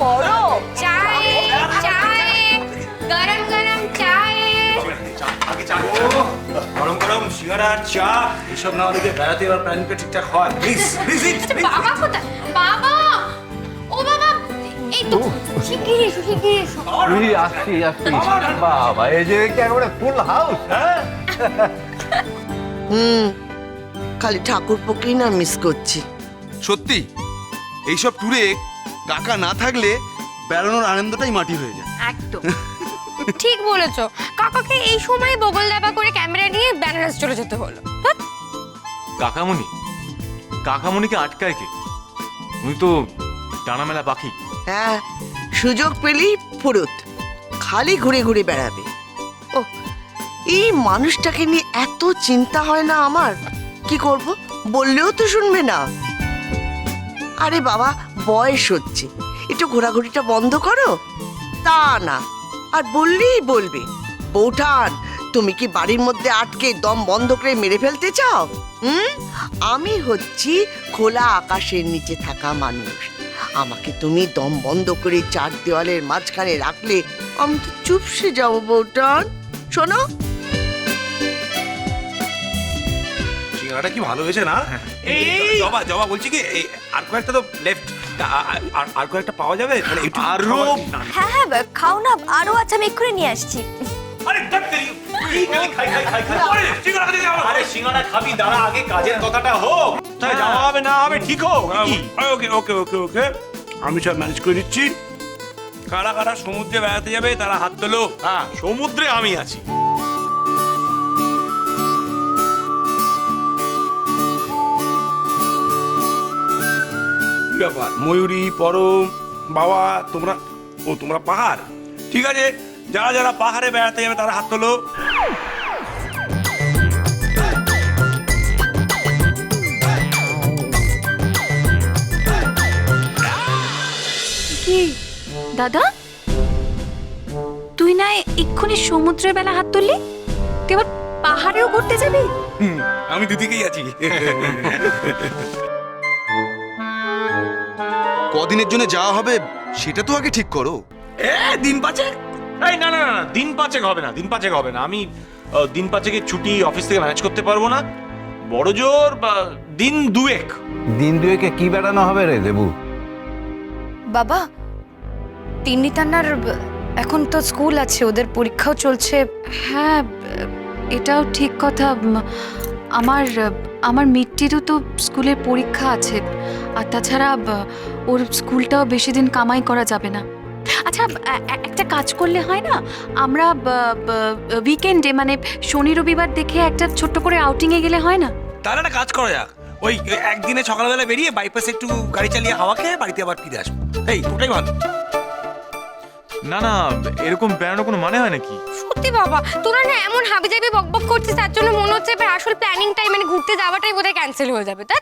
করো চায় চায় গরম গরম চায়। গরম গরম সিঙ্গারা চা এসব না হলে বেড়াতে এবার প্ল্যানিংটা ঠিকঠাক হয়। প্লিজ প্লিজ আচ্ছা, বাবা কোথায়? বাবা! ও বাবা এই তো শিগগিরই এসো শিগগিরই এসো। এই আসছি আসছি। বাবা এই যে কি একেবারে ফুল হাউস হ্যাঁ? হুম খালি ঠাকুরপোকেই না মিস করছি। সত্যি? এইসব ট্যুরে কাকা না থাকলে বেড়ানোর আনন্দটাই মাটি হয়ে যায়। একদম। ঠিক বলেছ। কাকাকে এই সময় বগল দাবা করে ক্যামেরা নিয়ে বেনারস চলে যেতে হলো। ধ্যাৎ, কাকামুনি কাকামুনিকে আটকায় কে? উনি তো ডানা মেলা পাখি। হ্যাঁ সুযোগ পেলেই ফুরুত। খালি ঘুরে ঘুরে বেড়াবে। ও এই মানুষটাকে নিয়ে এত চিন্তা হয় না আমার? কি করব? বললেও তো শুনবে না। আরে বাবা বয়স হচ্ছে একটু ঘোরাঘুরিটা বন্ধ করো তা না আর বললেই বলবে বৌঠান তুমি কি বাড়ির মধ্যে আটকে দম বন্ধ করে মেরে ফেলতে চাও হুম আমি হচ্ছি খোলা আকাশের নিচে থাকা মানুষ আমাকে তুমি দম বন্ধ করে চার দেওয়ালের মাঝখানে রাখলে আমি তো চুপসে যাব বৌঠান শোনো সিঙ্গারাটা কি ভালো হয়েছে না জবা জবা বলছি কি আর কয়েকটা তো লেফট আর কয়েকটা পাওয়া যাবে? মানে একটু আরও? হ্যাঁ হ্যাঁ খাও না আরও আছে আমি এক্ষুনি নিয়ে আসছি। আরে ধ্যাৎ তেরি, এই খাই, খাই, খাই, খাই, খাই। আরে, সিঙ্গারা খেতে যাব। আরে সিঙ্গারা খাবি দাঁড়া আগে কাজের কথাটা হোক। তাই যাওয়া হবে না হবে ঠিক হোক ওকে ওকে ওকে ওকে। আমি সব ম্যানেজ করে দিচ্ছি কারা কারা সমুদ্রে বেড়াতে যাবে তারা হাত তোলো। হ্যাঁ সমুদ্রে আমি আছি। কি ব্যাপার? ময়ূরী পরম বাবা তোমরা ও তোমরা পাহাড়? ঠিক আছে যারা যারা পাহাড়ে বেড়াতে যাবে তারা হাত তোলো। কি? দাদা? তুই না এক্ষুনি সমুদ্রের বেলা হাত তুললি? তুই এবার পাহাড়েও ঘুরতে যাবি? আমি দুদিকেই আছি। কদিনের জন্য যাওয়া হবে সেটা তো আগে ঠিক করো। এ দিন পাচে এই না না না দিন পাঁচেক হবে না দিন পাঁচেক হবে না। আমি আহ, দিন পাঁচেকের ছুটি অফিস থেকে ম্যানেজ করতে পারব না। বড় জোর বা দিন দুয়েক। দিন দুয়েকে কি বেড়ানো হবে রে দেবু? বাবা তিন্নি তান্নার ব- এখন তো স্কুল আছে ওদের পরীক্ষাও চলছে। হ্যাঁ এটাও ঠিক কথা। উম, আমার আমার মিট্টিরও তো স্কুলের পরীক্ষা আছে। আর তাছাড়া ওর স্কুলটাও বেশি দিন কামাই করা যাবে না। আচ্ছা একটা কাজ করলে হয় না? আমরা উইকেন্ডে মানে শনি, রবিবার দেখে একটা ছোট্ট করে আউটিংয়ে গেলে হয় না? তাহলে একটা কাজ করা যাক। ওই একদিনে সকালবেলা বেরিয়ে বাইপাসে একটু গাড়ি চালিয়ে হাওয়া খেয়ে বাড়িতে আবার ফিরে আসব। এই ওটাই ভালো। না না, এরকম বেড়ানোর কোনো মানে হয় নাকি? সত্যি বাবা, তোরা না এমন হাবি যাবি বকবক করছিস, তার জন্য মনে হচ্ছে এবার আসল প্ল্যানিংটাই মানে ঘুরতে যাওয়াটাই বোধহয় ক্যান্সেল হয়ে যাবে। তা